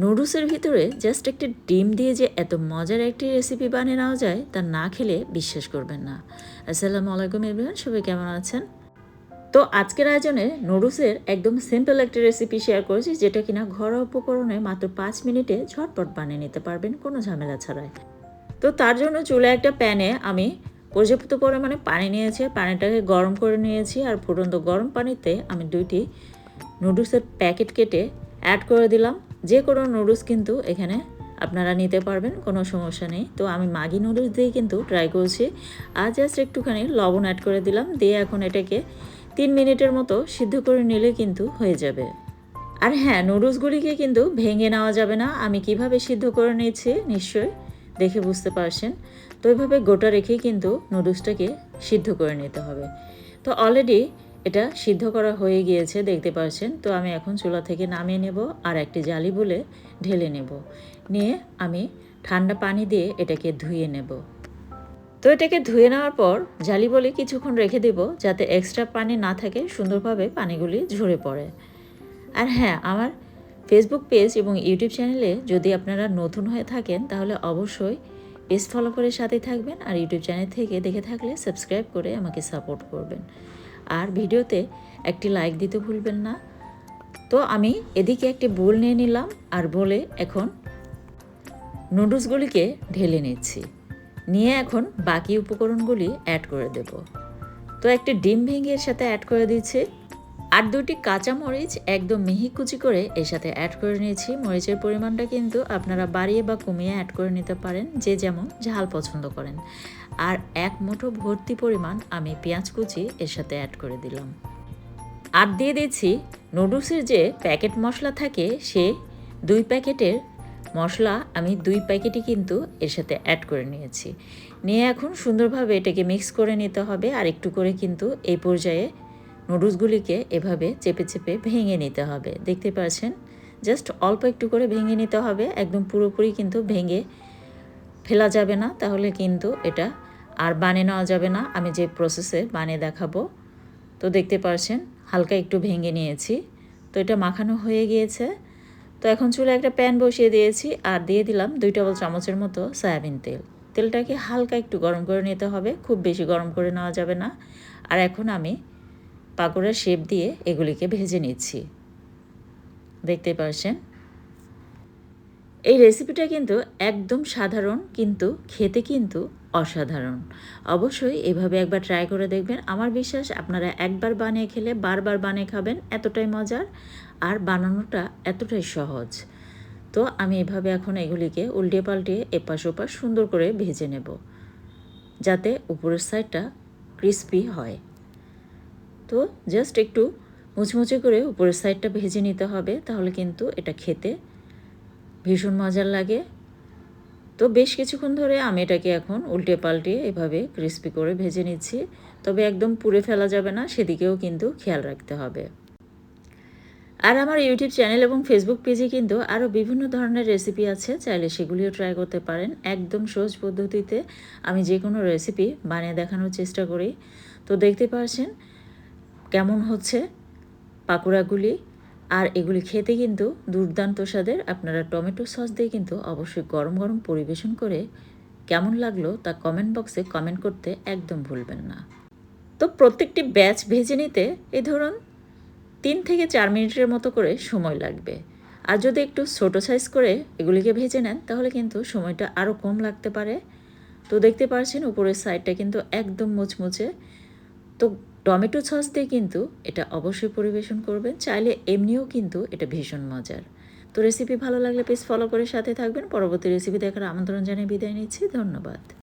নুডলসের ভিতরে জাস্ট একটি ডিম দিয়ে যে এত মজার একটি রেসিপি বানিয়ে নেওয়া যায়, তা না খেলে বিশ্বাস করবেন না। আসসালামু আলাইকুম এভরিওয়ান সবাই কেমন আছেন? তো আজকের আয়োজনে নুডলসের একদম সিম্পল একটি রেসিপি শেয়ার করেছি, যেটা কিনা ঘরোয়া উপকরণে মাত্র পাঁচ মিনিটে ঝটপট বানিয়ে নিতে পারবেন কোনো ঝামেলা ছাড়াই। তো তার জন্য চুলে একটা প্যানে আমি পর্যাপ্ত পরিমাণে পানি নিয়েছি, পানিটাকে গরম করে নিয়েছি, আর ফুটন্ত গরম পানিতে আমি দুইটি নুডলসের প্যাকেট কেটে অ্যাড করে দিলাম। যে কোনো নুডলস কিন্তু এখানে আপনারা নিতে পারবেন, কোনো সমস্যা নেই। তো আমি মাগি নুডলস দিয়ে কিন্তু ট্রাই করছি। আর জাস্ট একটুখানি লবণ অ্যাড করে দিলাম, দিয়ে এখন এটাকে তিন মিনিটের মতো সিদ্ধ করে নিলে কিন্তু হয়ে যাবে। আর হ্যাঁ নুডলসগুলিকে কিন্তু ভেঙে নেওয়া যাবে না। আমি কীভাবে সিদ্ধ করে নিয়েছি নিশ্চয়ই দেখে বুঝতে পারছেন। তো এইভাবে গোটা রেখেই কিন্তু নুডলসটাকে সিদ্ধ করে নিতে হবে। তো অলরেডি এটা সিদ্ধ করা হয়ে গিয়েছে, দেখতে পাচ্ছেন। তো আমি এখন চুলা থেকে নামিয়ে নেব আর একটি জালি বলে ঢেলে নেব। নিয়ে আমি ঠান্ডা পানি দিয়ে এটাকে ধুয়ে নেব। তো এটাকে ধুয়ে নেওয়ার পর জালি বলে কিছুক্ষণ রেখে দেব যাতে এক্সট্রা পানি না থাকে, সুন্দরভাবে পানিগুলি ঝরে পড়ে। আর হ্যাঁ আমার ফেসবুক পেজ এবং ইউটিউব চ্যানেলে যদি আপনারা নতুন হয়ে থাকেন তাহলে অবশ্যই পেজ ফলো করে সাথে থাকবেন আর ইউটিউব চ্যানেল থেকে দেখে থাকলে সাবস্ক্রাইব করে আমাকে সাপোর্ট করবেন। আর ভিডিওতে একটি লাইক দিতে ভুলবেন না। তো আমি এদিকে একটি বোল নিয়ে নিলাম আর বলে এখন নুডলসগুলিকে ঢেলে নিচ্ছি। নিয়ে এখন বাকি উপকরণগুলি অ্যাড করে দেব। তো একটি ডিম ভেঙে এর সাথে অ্যাড করে দিচ্ছি। আর দুটি কাঁচা মরিচ একদম মিহি কুচি করে এর সাথে অ্যাড করে নিয়েছি। মরিচের পরিমাণটা কিন্তু আপনারা বাড়িয়ে বা কমিয়ে অ্যাড করে নিতে পারেন, যে যেমন ঝাল পছন্দ করেন। আর এক মুঠো ভর্তি পরিমাণ আমি পেঁয়াজ কুচি এর সাথে অ্যাড করে দিলাম। আর দিয়ে দিচ্ছি নুডলসের যে প্যাকেট মশলা থাকে, সে দুই প্যাকেটের মশলা আমি দুই প্যাকেটই কিন্তু এর সাথে অ্যাড করে নিয়েছি। নিয়ে এখন সুন্দরভাবে এটাকে মিক্স করে নিতে হবে আর একটু করে কিন্তু এই পর্যায়ে নুডলসগুলিকে এভাবে চেপে চেপে ভেঙে নিতে হবে। দেখতে পাচ্ছেন? জাস্ট অল্প একটু করে ভেঙে নিতে হবে। একদম পুরোপুরি কিন্তু ভেঙে ফেলা যাবে না। তাহলে কিন্তু এটা আর বানিয়ে নেওয়া যাবে না। আমি যে প্রসেসে বানিয়ে দেখাবো, তো দেখতে পারছেন, হালকা একটু ভেঙে নিয়েছি। তো এটা মাখানো হয়ে গিয়েছে। তো এখন চুলে একটা প্যান বসিয়ে দিয়েছি আর দিয়ে দিলাম দুই টেবিল চামচের মতো সয়াবিন তেল। তেলটাকে হালকা একটু গরম করে নিতে হবে, খুব বেশি গরম করে নেওয়া যাবে না। আর এখন আমি পাকোড়ার শেপ দিয়ে এগুলিকে ভেজে নিচ্ছি। দেখতে পারছেন? এই রেসিপিটা কিন্তু একদম সাধারণ, কিন্তু খেতে কিন্তু অসাধারণ। অবশ্যই এভাবে একবার ট্রাই করে দেখবেন। আমার বিশ্বাস আপনারা একবার বানিয়ে খেলে বারবার বানিয়ে খাবেন, এতটাই মজার আর বানানোটা এতটাই সহজ। তো আমি এভাবে এখন এগুলিকে উল্টে পাল্টে এপাশ ওপাশ সুন্দর করে ভেজে নেব, যাতে উপরের সাইডটা ক্রিস্পি হয়। তো জাস্ট একটু মুচমুচে করে উপরের সাইডটা ভেজে নিতে হবে, তাহলে কিন্তু এটা খেতে ভীষণ মজার লাগে। তো বেশ কিছুক্ষণ ধরে আমি এটাকে এখন উল্টে পাল্টে এভাবে ক্রিস্পি করে ভেজে নিচ্ছি। তবে একদম পুড়ে ফেলা যাবে না, সেদিকেও কিন্তু খেয়াল রাখতে হবে। আর আমার ইউটিউব চ্যানেল এবং ফেসবুক পেজে কিন্তু আরও বিভিন্ন ধরনের রেসিপি আছে, চাইলে সেগুলিও ট্রাই করতে পারেন। একদম সহজ পদ্ধতিতে আমি যে কোনো রেসিপি বানিয়ে দেখানোর চেষ্টা করি। তো দেখতে পারছেন কেমন হচ্ছে পাকোড়াগুলি। আর এগুলি খেতে কিন্তু দুর্দান্ত স্বাদের। আপনারা টমেটো সস দিয়ে কিন্তু অবশ্যই গরম গরম পরিবেশন করে কেমন লাগল তা কমেন্ট বক্সে কমেন্ট করতে একদম ভুলবেন না। তো প্রত্যেকটি ব্যাচ ভেজে নিতে এই ধরুন তিন থেকে চার মিনিটের মতো করে সময় লাগবে। আর যদি একটু ছোটো সাইজ করে এগুলিকে ভেজে নেন, তাহলে কিন্তু সময়টা আরও কম লাগতে পারে। তো দেখতে পাচ্ছেন উপরের সাইডটা কিন্তু একদম মুচমুচে। তো টমেটো সস দিয়ে কিন্তু এটা অবশ্যই পরিবেশন করবেন, চাইলে এমনিও কিন্তু এটা ভীষণ মজার। তো রেসিপি ভালো লাগলে প্লিজ ফলো করে সাথে থাকবেন। পরবর্তী রেসিপি দেখার আমন্ত্রণ জানিয়ে বিদায় নিচ্ছি। ধন্যবাদ।